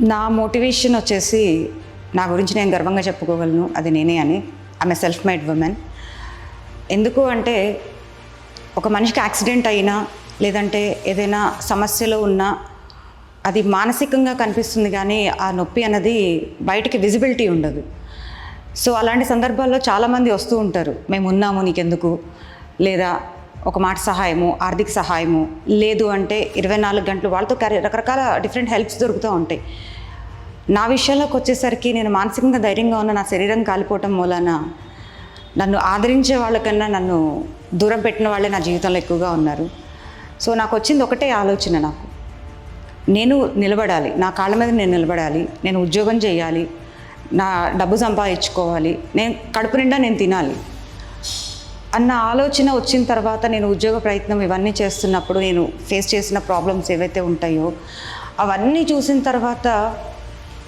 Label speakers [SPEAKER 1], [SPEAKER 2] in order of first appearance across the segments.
[SPEAKER 1] నా మోటివేషన్ వచ్చేసి నా గురించి నేను గర్వంగా చెప్పుకోగలను. అది నేనే అని. ఆమె సెల్ఫ్ మేడ్ ఉమెన్ ఎందుకు అంటే ఒక మనిషికి యాక్సిడెంట్ అయినా లేదంటే ఏదైనా సమస్యలో ఉన్నా అది మానసికంగా కనిపిస్తుంది కానీ ఆ నొప్పి అన్నది బయటికి విజిబిలిటీ ఉండదు. సో అలాంటి సందర్భాల్లో చాలామంది వస్తూ ఉంటారు. మేము ఉన్నాము నీకెందుకు? లేదా ఒక మాట సహాయము ఆర్థిక సహాయము లేదు అంటే ఇరవై నాలుగు గంటలు వాళ్ళతో క్యారీ రకరకాల డిఫరెంట్ హెల్ప్స్ దొరుకుతూ ఉంటాయి. నా విషయంలోకి వచ్చేసరికి నేను మానసికంగా ధైర్యంగా ఉన్న నా శరీరం కాలిపోవటం మూలాన నన్ను ఆదరించే వాళ్ళకన్నా నన్ను దూరం పెట్టిన వాళ్ళే నా జీవితంలో ఎక్కువగా ఉన్నారు. సో నాకు వచ్చింది ఒకటే ఆలోచన నాకు. నేను నిలబడాలి నా కాళ్ళ మీద నేను నిలబడాలి నేను ఉద్యోగం చేయాలి నా డబ్బు సంపాదించుకోవాలి నేను కడుపు నిండా నేను తినాలి. అన్న ఆలోచన వచ్చిన తర్వాత నేను ఉద్యోగ ప్రయత్నం ఇవన్నీ చేస్తున్నప్పుడు నేను ఫేస్ చేసిన ప్రాబ్లమ్స్ ఏవైతే ఉంటాయో అవన్నీ చూసిన తర్వాత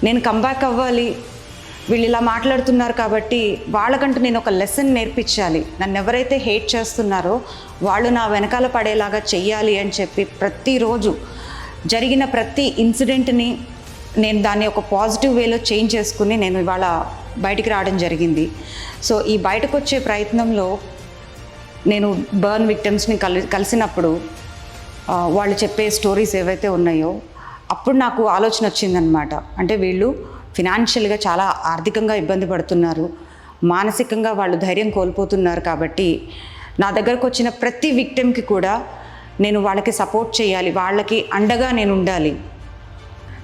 [SPEAKER 1] నేను కంబ్యాక్ అవ్వాలి. వీళ్ళు ఇలా మాట్లాడుతున్నారు కాబట్టి వాళ్ళకంటూ నేను ఒక లెసన్ నేర్పించాలి. నన్ను ఎవరైతే హేట్ చేస్తున్నారో వాళ్ళు నా వెనకాల పడేలాగా చెయ్యాలి అని చెప్పి ప్రతిరోజు జరిగిన ప్రతి ఇన్సిడెంట్ని నేను దాన్ని ఒక పాజిటివ్ వేలో చేంజ్ చేసుకుని నేను ఇవాళ బయటికి రావడం జరిగింది. సో ఈ బయటకు వచ్చే ప్రయత్నంలో నేను బర్న్ విక్టమ్స్ని కలి కలిసినప్పుడు వాళ్ళు చెప్పే స్టోరీస్ ఏవైతే ఉన్నాయో అప్పుడు నాకు ఆలోచన వచ్చిందనమాట అంటే వీళ్ళు ఫినాన్షియల్గా చాలా ఆర్థికంగా ఇబ్బంది పడుతున్నారు. మానసికంగా వాళ్ళు ధైర్యం కోల్పోతున్నారు కాబట్టి నా దగ్గరకు వచ్చిన ప్రతి విక్టమ్కి కూడా నేను వాళ్ళకి సపోర్ట్ చేయాలి. వాళ్ళకి అండగా నేను ఉండాలి.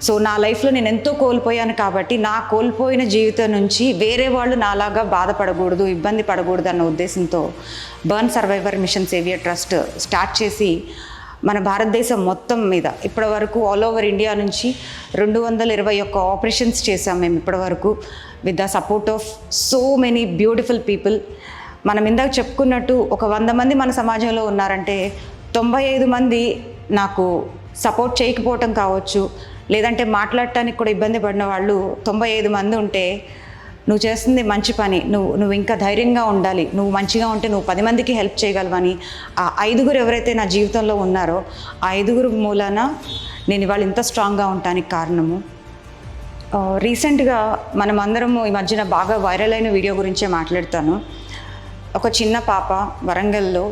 [SPEAKER 1] సో నా లైఫ్లో నేను ఎంతో కోల్పోయాను కాబట్టి నా కోల్పోయిన జీవితం నుంచి వేరే వాళ్ళు నాలాగా బాధపడకూడదు ఇబ్బంది పడకూడదు అన్న ఉద్దేశంతో burn survivor mission saviour trust start చేసి మన భారతదేశం మొత్తం మీద ఇప్పటి వరకు ఆల్ ఓవర్ ఇండియా నుంచి రెండు వందల ఇరవై ఒక్క ఆపరేషన్స్ చేసాం మేము ఇప్పటి వరకు with the support of so many beautiful people. మనం ఇందాక చెప్పుకున్నట్టు ఒక వంద మంది మన సమాజంలో ఉన్నారంటే తొంభై ఐదు మంది నాకు సపోర్ట్ చేయకపోవటం కావచ్చు లేదంటే మాట్లాడటానికి కూడా ఇబ్బంది పడిన వాళ్ళు తొంభై ఐదు మంది ఉంటే నువ్వు చేస్తుంది మంచి పని. నువ్వు నువ్వు ఇంకా ధైర్యంగా ఉండాలి. నువ్వు మంచిగా ఉంటే నువ్వు పది మందికి హెల్ప్ చేయగలవని ఆ ఐదుగురు ఎవరైతే నా జీవితంలో ఉన్నారో ఆ ఐదుగురు మూలాన నేను ఇవాళ ఇంత స్ట్రాంగ్గా ఉండటానికి కారణము. రీసెంట్గా మనం అందరము ఈ మధ్యన బాగా వైరల్ అయిన వీడియో గురించే మాట్లాడతాను. ఒక చిన్న పాప వరంగల్లో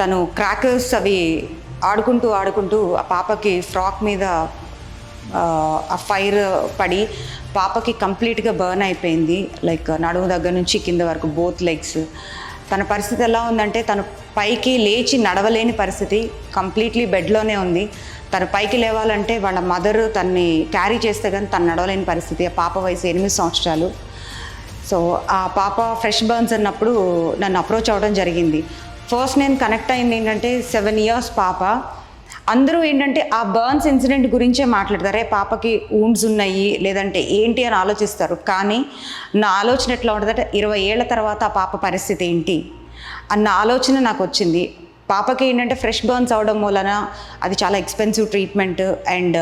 [SPEAKER 1] తను క్రాకర్స్ అవి ఆడుకుంటూ ఆడుకుంటూ ఆ పాపకి ఫ్రాక్ మీద ఆ, ఫైర్ పడి పాపకి కంప్లీట్గా బర్న్ అయిపోయింది. లైక్ నడుము దగ్గర నుంచి కింద వరకు బోత్ లెగ్స్. తన పరిస్థితి ఎలా ఉందంటే తను పైకి లేచి నడవలేని పరిస్థితి. కంప్లీట్లీ బెడ్లోనే ఉంది. తను పైకి లేవాలంటే వాళ్ళ మదర్ తన్ని క్యారీ చేస్తే కానీ తను నడవలేని పరిస్థితి. ఆ పాప వయసు ఎనిమిది సంవత్సరాలు. సో ఆ పాప ఫ్రెష్ బర్న్స్ అన్నప్పుడు నన్ను అప్రోచ్ అవ్వడం జరిగింది. ఫస్ట్ నేను కనెక్ట్ అయింది ఏంటంటే సెవెన్ ఇయర్స్ పాప. అందరూ ఏంటంటే ఆ బర్న్స్ ఇన్సిడెంట్ గురించే మాట్లాడతారు. పాపకి ఊండ్స్ ఉన్నాయి లేదంటే ఏంటి అని ఆలోచిస్తారు. కానీ నా ఆలోచన ఎట్లా ఉంటుందంటే ఇరవై ఏళ్ళ తర్వాత ఆ పాప పరిస్థితి ఏంటి? అన్న ఆలోచన నాకు వచ్చింది. పాపకి ఏంటంటే ఫ్రెష్ బర్న్స్ అవడం వలన అది చాలా ఎక్స్పెన్సివ్ ట్రీట్మెంట్ అండ్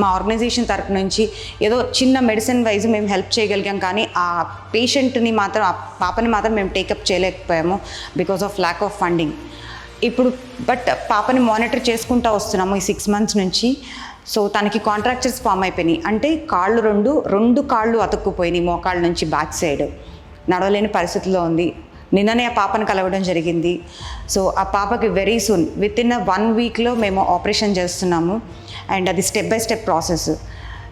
[SPEAKER 1] మా ఆర్గనైజేషన్ తరపు నుంచి ఏదో చిన్న మెడిసిన్ వైజ్ మేము హెల్ప్ చేయగలిగాం. కానీ ఆ పేషెంట్ని మాత్రం ఆ పాపని మాత్రం మేము take up చేయలేకపోయాము because of lack of funding ఇప్పుడు బట్ పాపని మానిటర్ చేసుకుంటూ వస్తున్నాము ఈ సిక్స్ మంత్స్ నుంచి. సో తనకి కాంట్రాక్చర్స్ ఫామ్ అయిపోయినాయి. అంటే కాళ్ళు రెండు రెండు కాళ్ళు అతుక్కుపోయినాయి మోకాళ్ళ నుంచి బ్యాక్ సైడ్ నడవలేని పరిస్థితిలో ఉంది. నిన్ననే ఆ పాపను కలవడం జరిగింది. సో ఆ పాపకి very soon with in one వీక్లో మేము ఆపరేషన్ చేస్తున్నాము. అండ్ అది step by step process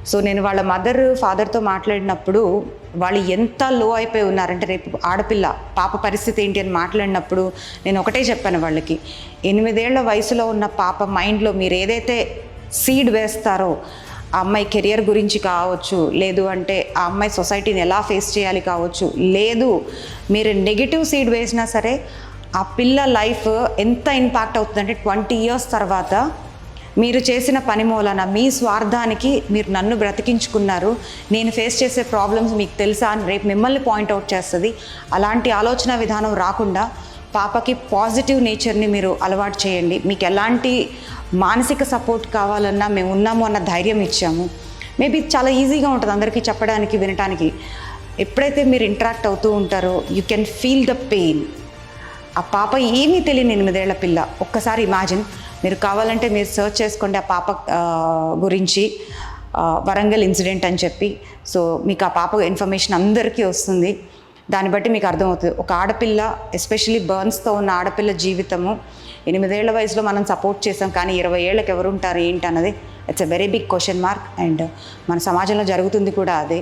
[SPEAKER 1] so నేను వాళ్ళ మదర్ ఫాదర్తో మాట్లాడినప్పుడు వాళ్ళు ఎంత లో అయిపోయి ఉన్నారంటే రేపు ఆడపిల్ల పాప పరిస్థితి ఏంటి అని మాట్లాడినప్పుడు నేను ఒకటే చెప్పాను వాళ్ళకి ఎనిమిదేళ్ళ వయసులో ఉన్న పాప మైండ్లో మీరు ఏదైతే సీడ్ వేస్తారో ఆ అమ్మాయి కెరియర్ గురించి కావచ్చు లేదు అంటే ఆ అమ్మాయి సొసైటీని ఎలా ఫేస్ చేయాలి కావచ్చు లేదు మీరు నెగిటివ్ సీడ్ వేసినా సరే ఆ పిల్ల లైఫ్ ఎంత ఇంపాక్ట్ అవుతుందంటే ట్వంటీ ఇయర్స్ తర్వాత మీరు చేసిన పని మూలన మీ స్వార్థానికి మీరు నన్ను బ్రతికించుకున్నారు. నేను ఫేస్ చేసే ప్రాబ్లమ్స్ మీకు తెలుసా? అని రేపు మిమ్మల్ని పాయింట్అవుట్ చేస్తుంది. అలాంటి ఆలోచన విధానం రాకుండా పాపకి పాజిటివ్ నేచర్ని మీరు అలవాటు చేయండి. మీకు ఎలాంటి మానసిక సపోర్ట్ కావాలన్నా మేము ఉన్నాము అన్న ధైర్యం ఇచ్చాము. మేబీ చాలా ఈజీగా ఉంటుంది అందరికీ చెప్పడానికి వినటానికి. ఎప్పుడైతే మీరు ఇంటరాక్ట్ అవుతూ ఉంటారో you can feel the pain ఆ పాప ఏమీ తెలియని ఎనిమిదేళ్ళ పిల్ల. ఒక్కసారి ఇమాజిన్ మీరు కావాలంటే మీరు సర్చ్ చేసుకోండి ఆ పాప గురించి వరంగల్ ఇన్సిడెంట్ అని చెప్పి. సో మీకు ఆ పాప ఇన్ఫర్మేషన్ అందరికీ వస్తుంది. దాన్ని బట్టి మీకు అర్థమవుతుంది. ఒక ఆడపిల్ల ఎస్పెషలీ బర్న్స్తో ఉన్న ఆడపిల్ల జీవితము ఎనిమిదేళ్ళ వయసులో మనం సపోర్ట్ చేసాం కానీ ఇరవై ఏళ్ళకి ఎవరు ఉంటారు ఏంటి అన్నది it's a very big question mark and మన సమాజంలో జరుగుతుంది కూడా అదే.